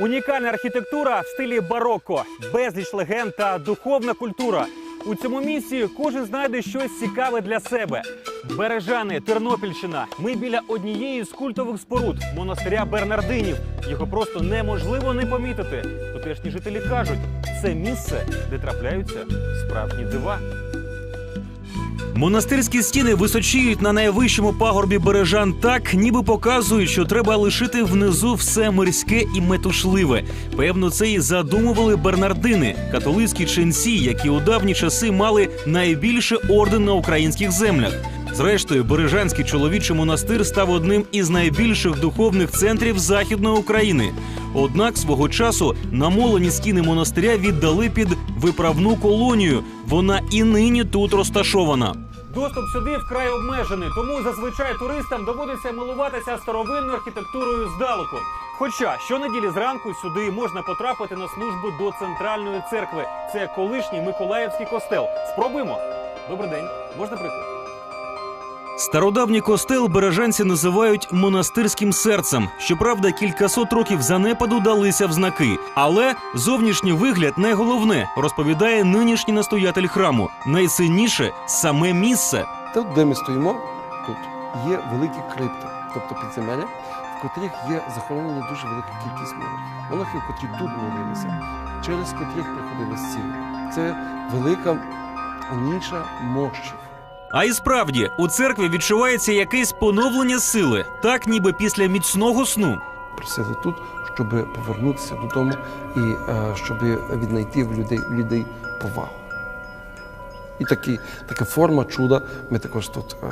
Унікальна архітектура в стилі бароко, безліч легенд та духовна культура. У цьому місці кожен знайде щось цікаве для себе. Бережани, Тернопільщина. Ми біля однієї з культових споруд монастиря Бернардинів. Його просто неможливо не помітити. Тутешні жителі кажуть, це місце, де трапляються справжні дива. Монастирські стіни височіють на найвищому пагорбі бережан так, ніби показують, що треба лишити внизу все мирське і метушливе. Певно, це і задумували бернардини, католицькі ченці, які у давні часи мали найбільше орден на українських землях. Зрештою, Бережанський чоловічий монастир став одним із найбільших духовних центрів Західної України. Однак свого часу намолені стіни монастиря віддали під виправну колонію. Вона і нині тут розташована. Доступ сюди вкрай обмежений, тому зазвичай туристам доводиться милуватися старовинною архітектурою здалеку. Хоча щонеділі зранку сюди можна потрапити на службу до центральної церкви. Це колишній Миколаївський костел. Спробуємо. Добрий день, можна прийти? Стародавній костел бережанці називають монастирським серцем. Щоправда, кількасот років занепаду далися в знаки. Але зовнішній вигляд не головне, розповідає нинішній настоятель храму. Найцінніше саме місце. Тут, де ми стоїмо, тут є великі крипти, тобто підземелля, в котрих є захоронені дуже велика кількість монахів. Монахів, котрі тут молилися, через котрих приходили зціли. Це велика ніша мощів. А і справді у церкві відчувається якесь поновлення сили, так ніби після міцного сну. Просили тут, щоб повернутися додому і е, щоб віднайти в людей, в людей повагу. І такі, така форма чуда ми також тут е,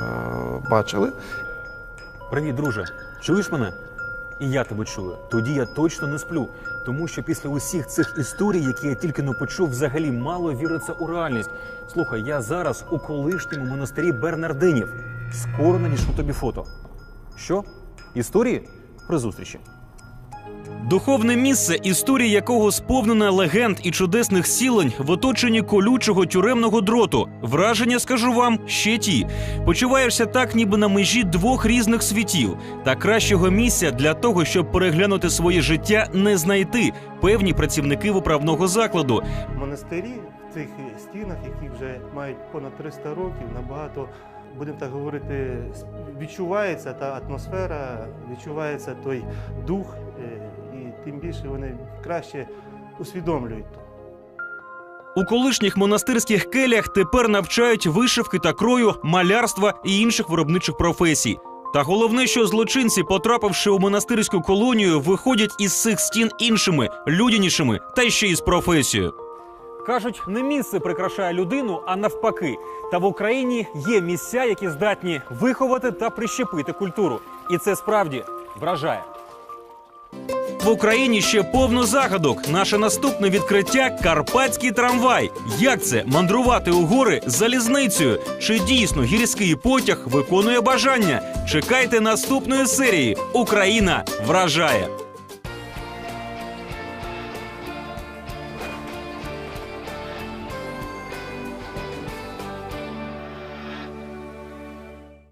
бачили. Привіт, друже. Чуєш мене? І я тебе чую. Тоді я точно не сплю. Тому що після усіх цих історій, які я тільки не почув, взагалі мало віриться у реальність. Слухай, я зараз у колишньому монастирі Бернардинів. Скоро надішлю тобі фото. Що? Історії? При зустрічі. Духовне місце, історія якого сповнена легенд і чудесних сілень в оточенні колючого тюремного дроту. Враження, скажу вам, ще ті. Почуваєшся так, ніби на межі двох різних світів. Та кращого місця для того, щоб переглянути своє життя, не знайти певні працівники виправного закладу. монастирі в цих стінах, які вже мають понад 300 років, набагато, будемо так говорити, відчувається та атмосфера, відчувається той дух, тим більше вони краще усвідомлюють то. У колишніх монастирських келях тепер навчають вишивки та крою, малярства і інших виробничих професій. Та головне, що злочинці, потрапивши у монастирську колонію, виходять із цих стін іншими, людянішими та ще й з професією. Кажуть, не місце прикрашає людину, а навпаки. Та в Україні є місця, які здатні виховати та прищепити культуру. І це справді вражає. В Україні ще повно загадок. Наше наступне відкриття карпатський трамвай. Як це мандрувати у гори залізницею? Чи дійсно гірський потяг виконує бажання? Чекайте наступної серії. Україна вражає.